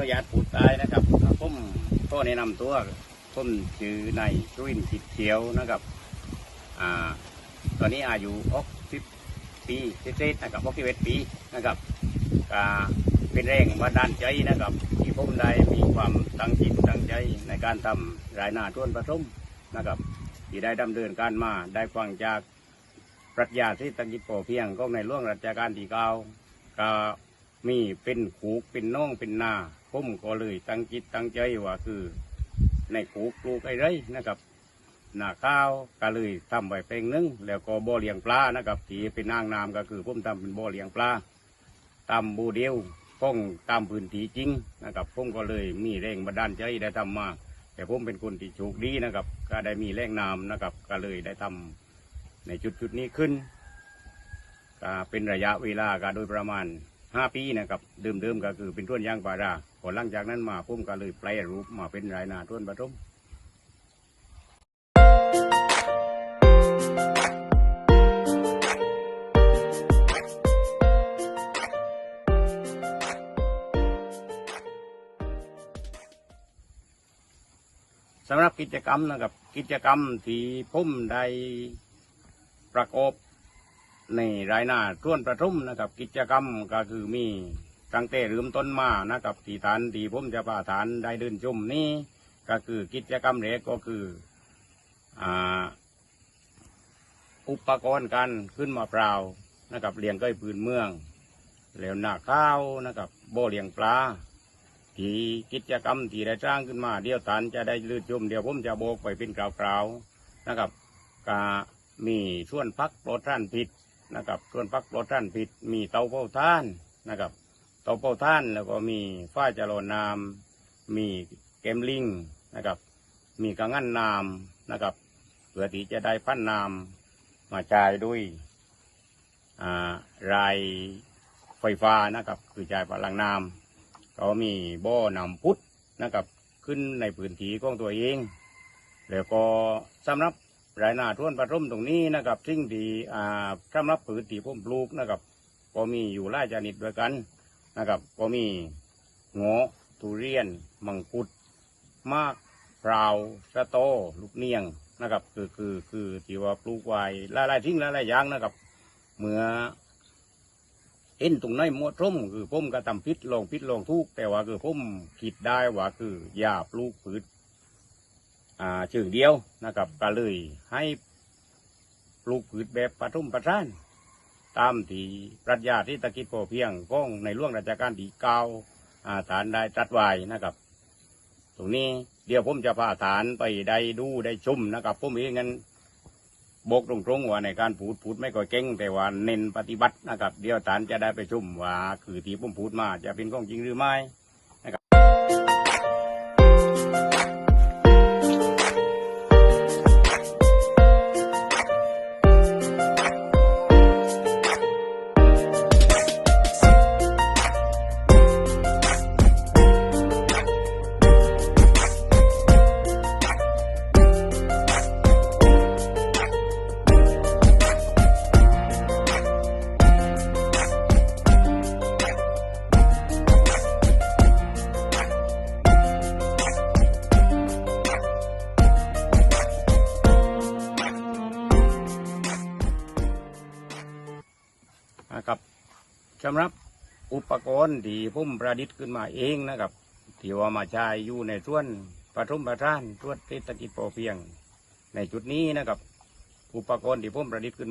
นุญาตพูดตายนะครับผมก็แนะนำตัวผมชื่อนายจุวินสิทธิ์เขียวนะครับอ่าตอนนี้อายุออกสิบปีเศษๆนะครับออกสิบเอ็ดปีนะครับก็เป็นแรงบันดาลใจนะครับ ที่ผมได้มีความตั้งจิตตั้งใจในการทำรายนาท้วนผสมนะครับที่ได้ดำเนินการมาได้ฟังจากปรัชญาที่ตั้งจิตพอเพียงของในหลวงรัชกาลที่เก้าก็ มีเป็นขูกเป็นน้องเป็นนาผมก็เลยตั้งจิตตั้งใจว่าคือ ในขูกปลูกไอ้ไรนะครับหน้าข้าวก็เลยทำไว้เพลงหนึงแล้วก็บ่อเลี้ยงปลานะครับที่เป็นนางนามก็คือผมทำเป็นบ่อเลี้ยงปลาตามบูเดียวป้องตามพื้นที่จริงนะครับผมก็เลยมีแรงบันดาลใจได้ทำมา แต่ผมเป็นคนที่โชคดีนะครับ ก็ได้มีแรงนามนะครับ ก็เลยได้ทำในจุดจุดๆนี้ขึ้นก็เป็นระยะเวลาก็โดยประมาณ ห้าปีนะครับเดิมๆก็คือเป็นต้นยางปาราพอหลังจากนั้นมาผมก็เลยแปลรูปมาเป็นไรนาต้นปฐมสำหรับกิจกรรมนะครับกิจกรรมที่ผมได้ประกอบ ในรายหน้าท่วนประทุมนะครับ กิจกรรมก็คือมีตั้งแต่เริ่มต้นมานะครับ ที่ฐานที่ผมจะพาฐานได้เดินชมนี่ก็คือกิจกรรมแรกก็คืออ่าอุปกรณ์การขึ้นมาเปล่านะครับเลี้ยงก้อยพื้นเมืองแล้วหน้าข้าวนะครับโบเลี้ยงปลาที่กิจกรรมที่ได้สร้างขึ้นมา เดี๋ยวท่านจะได้ลืดชมเดี๋ยวผมจะโบกไปเป็นกล่าวๆนะครับก็มีส่วนพักโปรดท่านผิด นะครับ ส่วนพักปรดท่านผิดมีเตาเผาท่านนะครับ เตาเผาท่านแล้วก็มีฝ้าจรน้ำมีเกมลิงนะครับ มีกังงันน้ำนะครับเพื่อที่จะได้พันน้ำมาจ่ายด้วยอ่ารายไฟฟ้านะครับ คือจ่ายพลังน้ำก็มีบ่อนำพุทธนะครับ ขึ้นในพื้นที่ของตัวเอง แล้วก็สำหรับ รายหนาท้วนปฐมตรงนี้นะครับซึ่งที่อ่าสำหรับผืนที่มปลูกนะครับก็มีอยู่หลายชนิดด้วยกันนะครับก็มีงอทุเรียน มังคุด มากพร้าวสะโต ลูกเนียงนะครับ คือคือคือที่ว่าปลูกไว้หลายๆทิ้งหลายๆอย่างนะครับเมื่อเอ็นตรงไหนหมวดร่มคือผมก็ทำพิษลงพิษลงทุกแต่ว่าคือผมคิดได้ว่าคืออย่าปลูกพืช อ่าเชิงเดียวนะครับก็เลยให้ปลูกพืชแบบปฐมประทาน ตามที่ปรัชญาที่ตะกิดพอเพียงก้องในหล่วงราชการที่เก้าอ่าฐานได้ตรัดไว้นะครับ ตรงนี้เดี๋ยวผมจะพาฐานไปได้ดูได้ชมนะครับผมเองงั้นบอกตรงๆว่าในการพูดพูดไม่ก่อยเก่ง แต่ว่าเน้นปฏิบัตินะครับ เดี๋ยวฐานจะได้ไปชมว่าคือที่ผมพูดมาจะเป็นของจริงหรือไม่ สำหรับอุปกรณ์ที่ผมประดิษฐ์ขึ้นมาเองนะครับที่ว่ามาใช้อยู่ในส่วนปฐมประทานส่วนเศรษฐกิจพอเพียง ในจุดนี้นะครับ อุปกรณ์ที่ผมประดิษฐ์ขึ้นมา